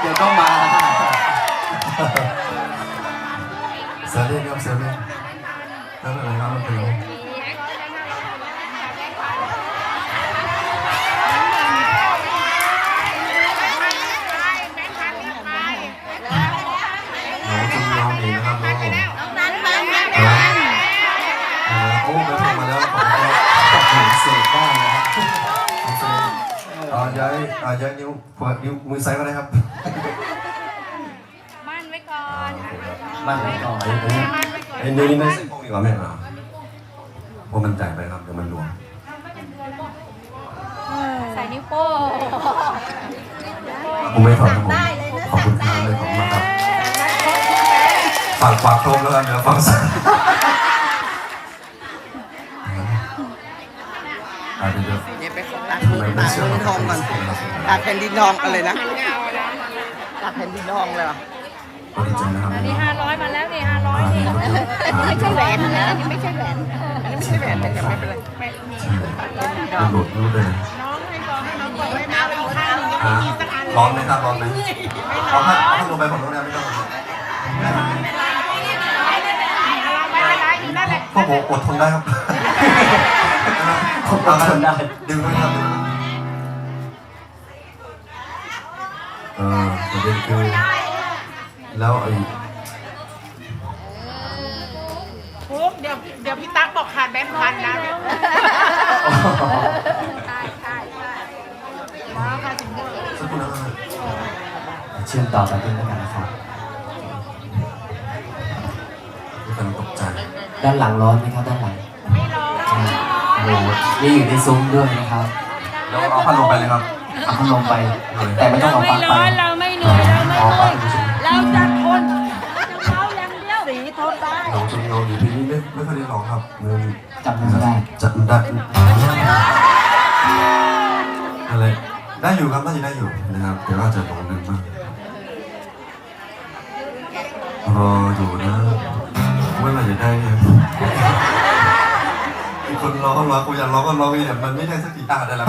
เดี๋ยวต้องมาเสือเล่นครับเสือเล่นแล้วอะไรครับมันเป็นไรน้องจุ๊บน้องเองนะครับาย้ายอ่าย้ายนิ้วขวานิ้วมือซ้ายก็ได้ครับมั่นไว้ก่อนมั่นไว้ก่อนไอ้นิ้วนี้ไม่ใส่พวกดีกว่าแม่อะเพราะมันใหญ่ไปครับเดี๋ยวมันหลวมใส่นิ้วโป้งผมไม่ถอดครับผมขอบคุณครับเลยขอบคุณมากครับฝากฝากโครบแล้วกันเดี๋ยวฟังสัก อ่าเดี๋ยวเดี๋ยวเดี๋ยวไปขอตัดมือตัดมือทองก่อนตัดแผ่นดินทองอะไรนะตัดแผ่นดินทองเลยเหรอก็ดีใจนะครับอันนี้ห้าร้อยมาแล้วนี่ห้าร้อยนี่ไม่ใช่แหวนนะอันนี้ไม่ใช่แหวนอันนี้ไม่ใช่แหวนแต่ยังไม่เป็นไรไม่มันหลุดรูดเลยน้องให้บอกให้น้องบอกไว้มาอีกข้างหนึงฮะร้อนไหมครับร้อนไหมเอาผ้าเอาผ้าลงไปผมต้องเนี่ยไม่ต้องไม่เป็นไรอยู่นั่นแหละพวกผมอดทนได้ครับ ผมอดทนได้ดึงด้วยครับดึงด้วยเออประเด็นคือแล้วไอ้ปุ๊บเดี๋ยวเดี๋ยวพี่ตั๊กบอกขาดแบงค์พันนะสักครู่นะครับเชื่อมต่อกันด้วยแล้วกันนะครับทุกคนตกใจด้านหลังร้อนไหมครับด้านหลัง นี่อยู่ในซุ้มด้วยนะครับแล้วเอาผ้าลงไปเลยครับเอาพัดลมไป แต่ไม่ต้องเราเอาไม่ปลั๊กไปร้อนเราไม่เหนื่อยเราไม่อ๋อเมื่อยปลั๊กอยู่ใช่ไหมเราจะทนเราอย่างเดียวสีทนได้น้องจนเงาอยู่ที่นี่ไม่ไม่ค่อยได้ร้องครับเมือจำไม่ได้จัดได้อะไรได้อยู่ครับน่าจะได้อยู่นะครับแต่ว่าจะลงนึงมากรออยู่นะเมื่อไหร่จะได้เนี่ยมี คนร้องร้องกูอยากร้องก็ร้องเนี่ยมันไม่ได้สักกี่ตาได้แล้ว